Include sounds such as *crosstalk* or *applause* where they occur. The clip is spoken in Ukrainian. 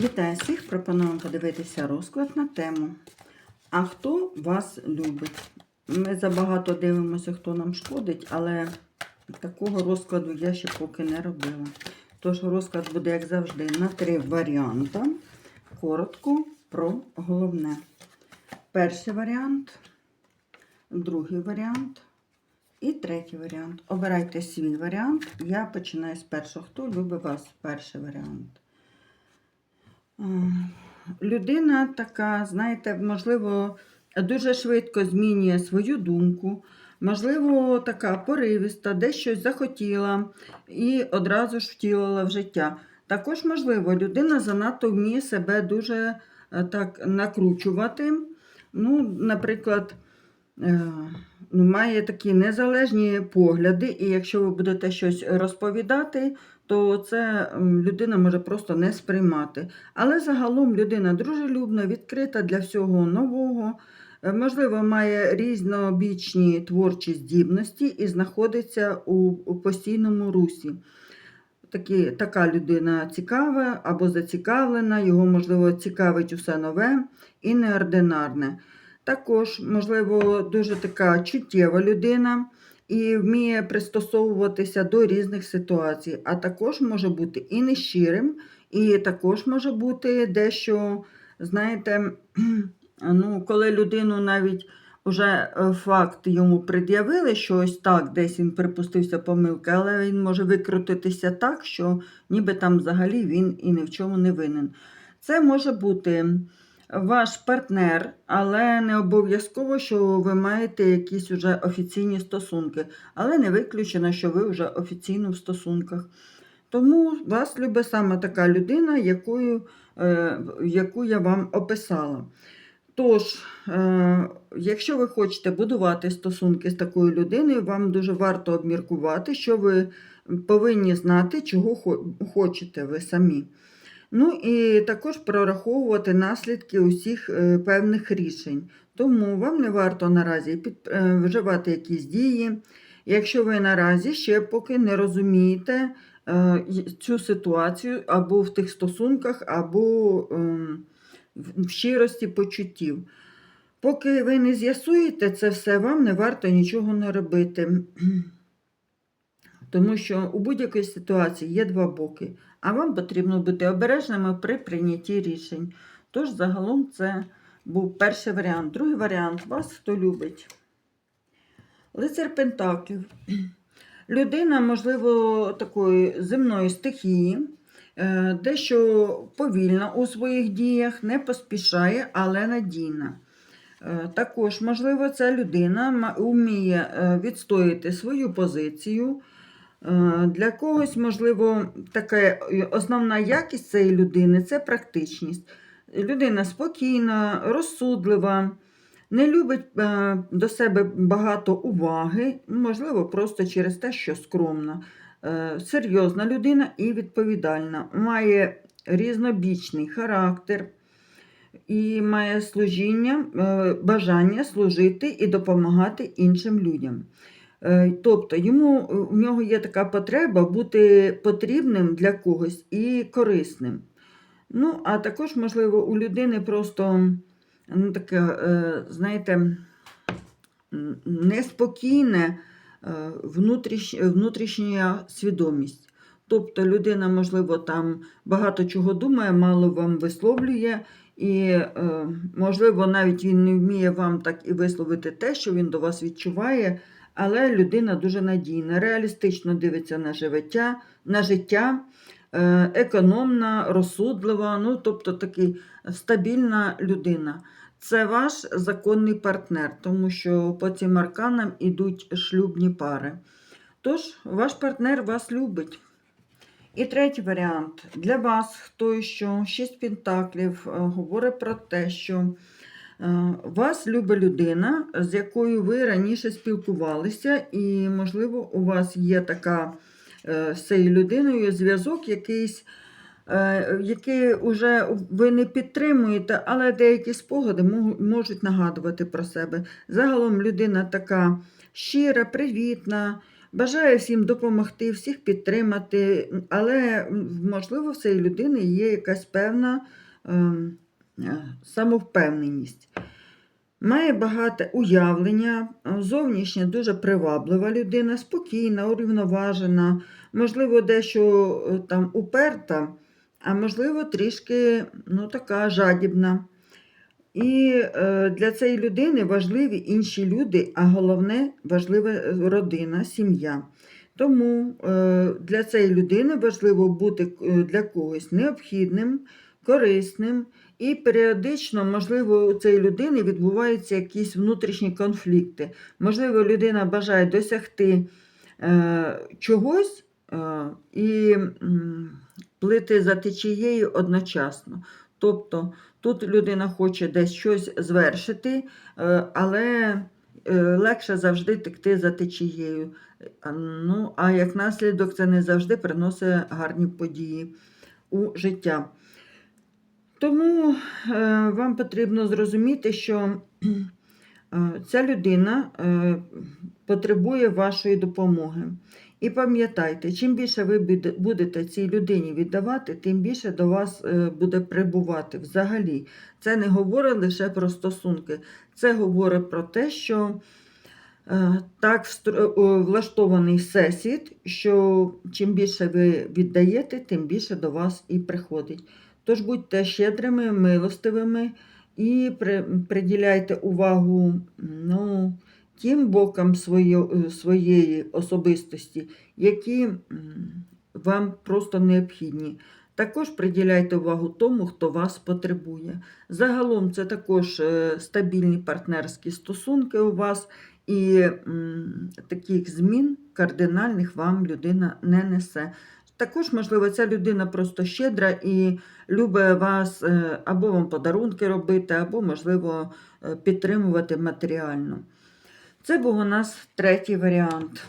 Вітаю всіх! Пропоную подивитися розклад на тему. А хто вас любить? Ми забагато дивимося, хто нам шкодить, але такого розкладу я ще поки не робила. Тож розклад буде, як завжди, на три варіанти. Коротко про головне. Перший варіант, другий варіант і третій варіант. Обирайте свій варіант. Я починаю з першого. Хто любить вас? Перший варіант. Людина така, знаєте, можливо, дуже швидко змінює свою думку, можливо, така поривіста, десь захотіла і одразу ж втілила в життя. Також, можливо, людина занадто вміє себе дуже е, так накручувати. Ну, наприклад, е, ну, має такі незалежні погляди, і якщо ви будете щось розповідати, то це людина може просто не сприймати. Але загалом людина дружелюбна, відкрита для всього нового, е, можливо, має різнобічні творчі здібності і знаходиться у, постійному русі. Такі, така людина цікава або зацікавлена, його, можливо, цікавить усе нове і неординарне. Також, можливо, дуже така чуттєва людина і вміє пристосовуватися до різних ситуацій, а також може бути і нещирим, і також може бути дещо, знаєте, *clears throat* ну, коли людину навіть вже е, факт йому пред'явили, що ось так, десь він припустився помилки, але він може викрутитися так, що ніби там взагалі він і ні в чому не винен. Це може бути ваш партнер, але не обов'язково, що ви маєте якісь уже офіційні стосунки, але не виключено, що ви вже офіційно в стосунках. Тому вас любить саме така людина, якою, е, яку я вам описала. Тож, е, якщо ви хочете будувати стосунки з такою людиною, вам дуже варто обміркувати, що ви повинні знати, чого хочете ви самі. Ну і також прораховувати наслідки усіх е, певних рішень. Тому вам не варто наразі під, е, вживати якісь дії, якщо ви наразі ще поки не розумієте е, цю ситуацію або в тих стосунках, або ем, в в щирості почуттів. Поки ви не з'ясуєте це все, вам не варто нічого не робити. Тому що у будь-якій ситуації є два боки, а вам потрібно бути обережними при прийнятті рішень. Тож, загалом, це був перший варіант. Другий варіант вас хто любить. Лицар Пентаклів. Людина, можливо, такої земної стихії, е, дещо повільна у своїх діях, не поспішає, але надійна. Е, Також, можливо, ця людина вміє е, відстояти свою позицію. Е, Для когось, можливо, така е, основна якість цієї людини це практичність. Людина спокійна, розсудлива, не любить е, до себе багато уваги, можливо, просто через те, що скромна. Серйозна людина і відповідальна, має різнобічний характер і має служіння, бажання служити і допомагати іншим людям. Е, Тобто йому, у нього є така потреба бути потрібним для когось і корисним. Ну, а також, можливо, у людини просто ну, таке, е, знаєте, неспокійне е, внутрішня свідомість. Тобто людина, можливо, там багато чого думає, мало вам висловлює, і, е, можливо, навіть він не вміє вам так і висловити те, що він до вас відчуває, але людина дуже надійна, реалістично дивиться на життя, на життя е, економна, розсудлива, ну, тобто такий стабільна людина. Це ваш законний партнер, тому що по цим арканам ідуть шлюбні пари. Тож, ваш партнер вас любить. І третій варіант. Для вас, хто що, шість пентаклів, е, говорить про те, що вас любить людина, з якою ви раніше спілкувалися, і, можливо, у вас є така е, з цією людиною зв'язок якийсь, е, який вже ви не підтримуєте, але деякі спогади можуть нагадувати про себе. Загалом людина така щира, привітна, Бажає всім допомогти, всіх підтримати, але можливо в цієї людини є якась певна ем, е, самовпевненість. Має багате уявлення, е, зовнішнє дуже приваблива людина, спокійна, урівноважена, можливо, дещо е, там уперта, а можливо, трішки ну, така жадібна. І е, для цієї людини важливі інші люди, а головне важлива е, родина, сім'я. Тому е, для цієї людини важливо бути е, для когось необхідним, корисним, і періодично, можливо, у цієї людини відбуваються якісь внутрішні конфлікти. Можливо, людина бажає досягти е, чогось е, і плити за течією одночасно. Тобто тут людина хоче десь щось звершити, е, але е, легше завжди текти за течією. Ну, а як наслідок, це не завжди приносить гарні події у життя. Тому е, вам потрібно зрозуміти, що е, ця людина е, потребує вашої допомоги. І пам'ятайте, чим більше ви будете цій людині віддавати, тим більше до вас буде прибувати взагалі. Це не говорить лише про стосунки, це говорить про те, що так влаштований всесвіт, що чим більше ви віддаєте, тим більше до вас і приходить. Тож будьте щедрими, милостивими і приділяйте увагу ну, тим бокам своє, своєї особистості, які вам просто необхідні. Також приділяйте увагу тому, хто вас потребує. Загалом це також е, стабільні партнерські стосунки у вас, і таких змін кардинальних вам людина не несе. Також, можливо, ця людина просто щедра і любить вас е, або вам подарунки робити, або, можливо, е, підтримувати матеріально. Це був у нас третій варіант.